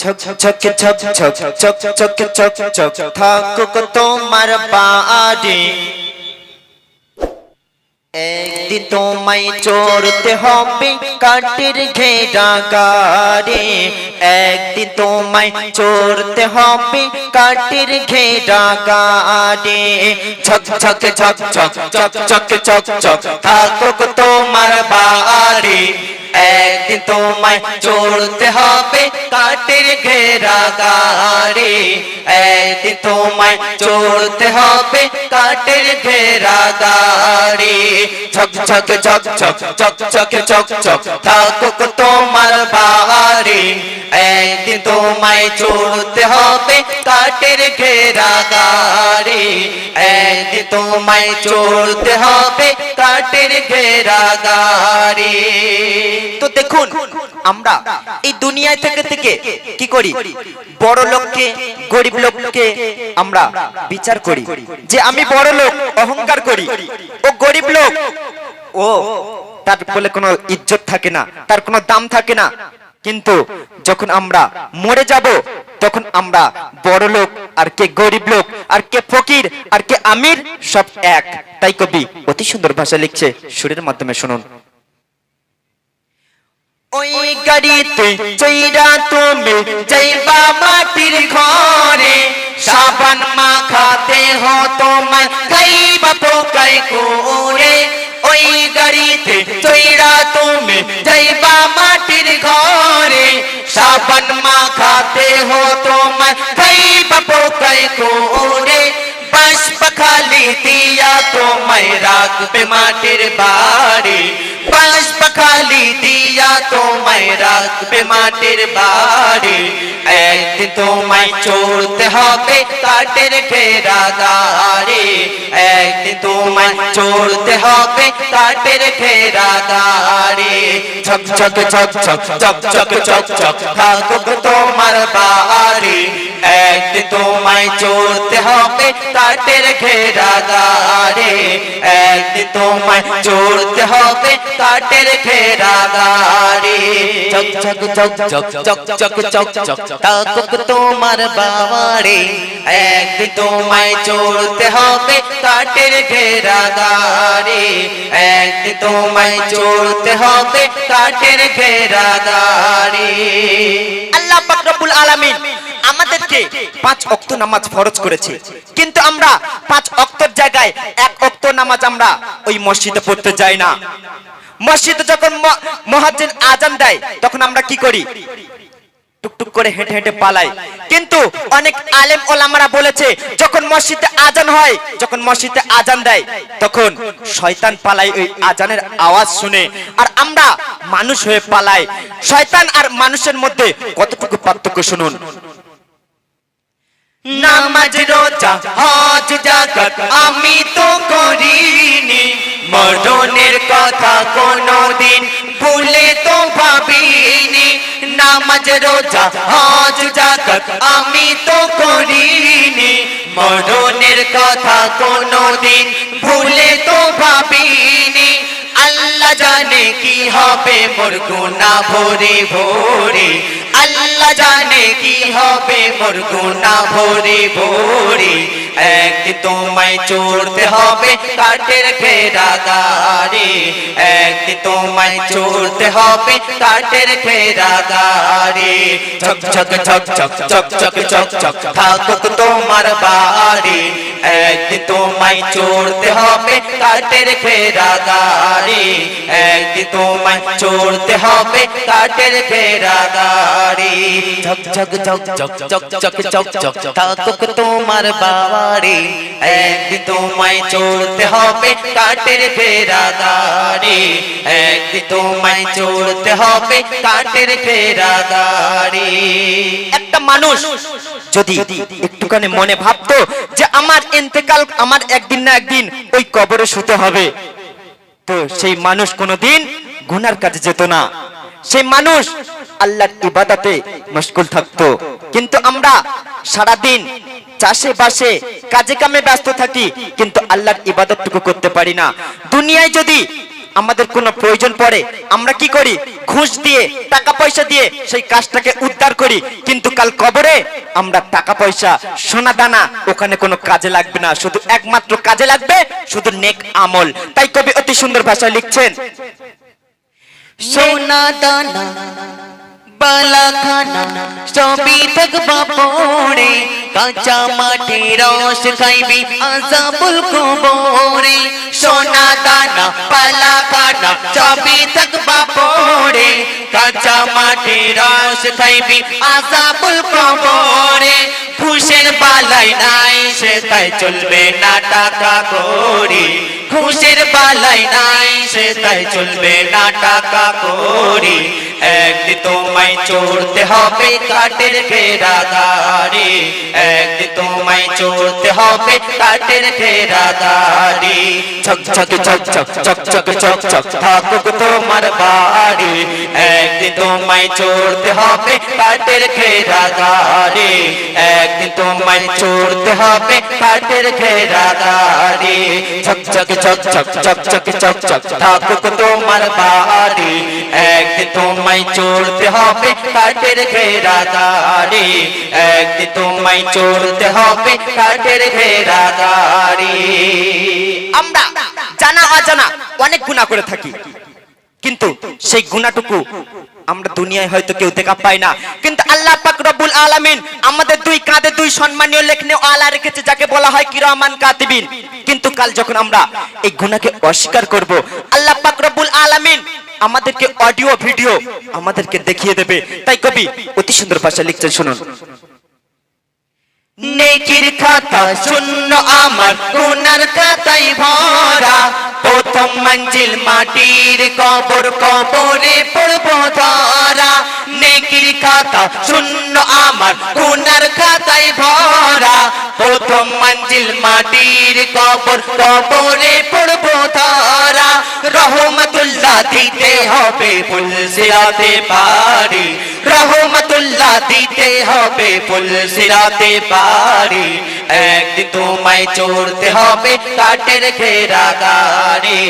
ছক ছক ছক ছক ছক ছক ছক ছক থাকুক তোমার বাড়ি একদিন তোমায় চড়তে হবে কাঠের ঘেরা গাড়ি একদিন তোমায় চড়তে হবে কাঠের ঘেরা গাড়ি ছক ছক ছক ছক ছক ছক ছক ছক থাকুক তোমার বাড়ি একদিন তোমায় চড়তে হবে কাঠের ঘেরা গাড়ি। একদিন তোমায় চড়তে হবে কাঠের ঘেরা গাড়ি। ছক ছক ছক ছক ছক ছক ছক ছক থাকুক তোমার বাড়ি। একদিন তোমায় চড়তে হবে কাঠের ঘেরা গাড়ি। একদিন তোমায় চড়তে হবে কাঠের ঘেরা গাড়ি তো দেখুন, আমরা এই দুনিয়ায় থেকে থেকে কি করি? বড় লোককে, গরিব লোককে আমরা বিচার করি। যে আমি বড় লোক, অহংকার করি। ও গরিব লোক, ও তার বলে কোনো ইজ্জত থাকে না, তার কোনো দাম থাকে না। কিন্তু যখন আমরা মরে যাব, তখন আমরা বড় লোক আর কে গরিব লোক আর কে ফকির, আর কে আমির, সব এক। তাই কবি অতি সুন্দর ভাষা লিখছে সুরের মাধ্যমে শুনুন। ওই গাড়িতে চৈরা তুমি যাইবা মাটির ঘরে, সাবান মাখাতে হো তোমার খাইবা পোকাই করে ওই গাড়িতে চৈরা তুমি যাইবা মাটির ঘরে, সাবান মাখাতে হো তোমার খাইবা পোকাই করে पखाली दिया तो मैं राख पे माटिर बाड़ी। पाश पखाली दिया तो मैं राख पे माटिर बाड़ी। ऐ तो मैं चोरते হবে কাটের ঘেরা গাড়ি একদিন তোমায় চড়তে হবে কাঠের ঘেরা গাড়ি ছক ছক ছক ছক ছক ছক ছক ছক থাকুক তোমার বাড়ি একদিন তোমায় চড়তে হবে কাঠের ঘেরা গাড়ি একদিন তোমায় চড়তে হবে কাঠের ঘেরা গাড়ি চক চক চক চক চক চক চক চক থাকুক তোমার বাড়ি একদিন তোমায় চড়তে হবে কাঠের ঘেরা গাড়ি একদিন তোমায় চড়তে হবে কাঠের ঘেরা গাড়ি আল্লাহ পাক রব্বুল আলামিন আমাদেরকে পাঁচ অক্ত নামাজ ফরজ করেছে। কিন্তু আমরা পাঁচ অক্তর জায়গায় এক অক্ত নামাজ আমরা ওই মসজিদে পড়তে যাই না। মসজিদে যখন মহাজিন আজান দেয়, তখন আমরা কি করি? টুকটুক করে হেঁটে হেঁটে পালাই। কিন্তু অনেক আলেম ওলামারা বলেছে, যখন মসজিদে আজান হয়, যখন মসজিদে আজান দেয়, তখন শয়তান পালাই ওই আজানের আওয়াজ শুনে। আর আমরা মানুষ হয়ে পালাই। শয়তান আর মানুষের মধ্যে কতটুকু পার্থক্য শুনুন? নামাজ, রোজা, হজ জাকাত আমি তো করিনি। মরণের কথা কোনোদিন ভুলে তো ভাবিনি। নামাজ রোজা, হজ জাকাত আমি তো করিনি। মরণের কথা কোনোদিন ভুলে তো ভাবিনি। আল্লাহ জানে কি হবে, মোর গুনাহ ভরে ভরে। আল্লাহ জানে কি হবে, মোর গুনাহ ভরে ভরে। একদিন তোমায় চড়তে হবে কাঠের ঘেরা গাড়ি একদিন তোমায় চড়তে হবে কাঠের ঘেরা গাড়ি ছক ছক ছক ছক ছক ছক ছক ছক থাকুক তোমার বাড়ি। একদিন তোমায় চড়তে হবে কাঠের ঘেরা গাড়ি একদিন তোমায় চড়তে হবে কাঠের ঘেরা গাড়ি থাকুক তোমার একদিন তোমায় চড়তে হবে গাড়ি একদিন তোমায় চড়তে হবে ঘেরা গাড়ি একটা মানুষ যদি একটুখানি মনে ভাবতো যে আমার ইন্তেকাল আমার একদিন না একদিন ওই কবরে শুতে হবে তো সেই মানুষ কোনোদিন গুনার কাজে যেত না সেই মানুষ আল্লাহর ইবাদতে মশগুল থাকতো। কিন্তু আমরা সারা দিন চাষে বাসে কাজে কামে ব্যস্ত থাকি, কিন্তু আল্লাহর ইবাদতটুকু করতে পারি না। দুনিয়ায় যদি আমাদের কোনো প্রয়োজন পড়ে, আমরা কি করি? ঘুষ দিয়ে, টাকা পয়সা দিয়ে সেই কাজটাকে উদ্ধার করি। কিন্তু কাল কবরে আমরা টাকা পয়সা, সোনা দানা ওখানে কোনো কাজে লাগবে না। শুধু একমাত্র কাজে লাগবে শুধু নেক আমল। তাই কবি অতি সুন্দর ভাষায় লিখছেন, সোনা দানা বালা খানা সবই থাকবা পড়ে কাঁচা মাটি রস খাইবি আজাবুল কবরে সোনা দানা পালা কানা চাবি থাকবা পড়ে কাঁচা মাটি রস খাইবি আজাবুল কবরে খুশের বালাই নাই সে তাই চলবে না টাকা করি খুশের বালাই নাই সে তাই চলবে না টাকা করি একদিন তোমায় চড়তে হবে কাটের ঘেরা গাড়ি একদিন তোমায় চড়তে হবে কাটের ঘেরা গাড়ি ছক ছক ছক ছক ছক ছক ছক ছক থাকুক তোমার বাড়ি একদিন তোমায় চড়তে হবে কাটের ঘেরা গাড়ি একদিন তোমায় চড়তে হবে কাটের ঘেরা গাড়ি ছক ছক ছক ছক ছক ছক ছক ছক থাকুক তোমার বাড়ি একদিন তোমায় চড়তে হবে কাটের ঘেরা গাড়ি একদিন তোমায় হবে কাটের ঘেরা আমরা জানা অজানা অনেক গুণা করে থাকি। কিন্তু সেই গুণাটুকু আমরা দুনিয়ায় হয়তো কেউ দেখা পাই না। কিন্তু আল্লাহ পাক আলামিন আমাদের দুই কাঁধে দুই সম্মানীয় লেখনে আলা রেখেছে, যাকে বলা হয় কিরামান কাতিবিন। কিন্তু কাল যখন আমরা এই গুণাকে অস্বীকার করব, আল্লাহ পাক রব্বুল আলামিন আমাদেরকে অডিও ভিডিও আমাদেরকে দেখিয়ে দেবে। তাই কবি অতি সুন্দর ভাষা লিখছেন, শুনুন। নেকির খাতা শূন্য আমার, গুনার খাতাই ভরা। প্রথম মঞ্জিল মাটির কবর কবরে পড়ব ধরা নেকির খাতা শূন্য আমার গুনার খাতাই ভরা প্রথম মঞ্জিল মাটির কবর কবরে পড়ব ধরা রহমতুল্লাহ দিতে হবে ফুল সিরাতে পারি রহমতুল্লাহ দিতে হবে ফুল সিরাতে পারি একদিন তোমায় চড়তে হবে কাটের ঘেরা গাড়ি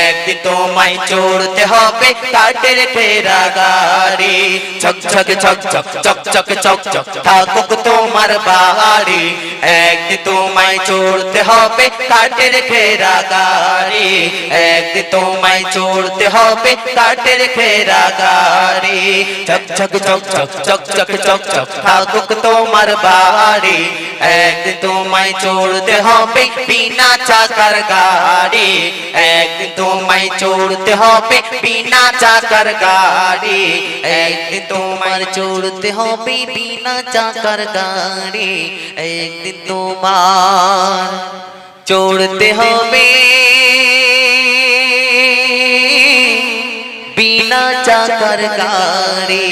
একদিন তোমায় চড়তে হবে কাটের ঘেরা গাড়ি ছক ছক ছক ছক চক চক চক চক থাকুক তোমার বাড়ি একদিন তোমায় চড়তে হবে কাটের ঘেরা গাড়ি একদিন তোমায় চড়তে হবে কাটের ঘেরা গাড়ি ছক ছক ছক চক চক চক চক চক থাকুক তোমার বাড়ি একদিন তোমায় চড়তে হবে বিনা চাকার গাড়ি। একদিন তোমায় চড়তে হবে বিনা চাকার গাড়ি। একদিন তোমার চড়তে হবে বিনা চাকার গাড়ি। একদিন তোমার চড়তে হবে বিনা চাকার গাড়ি।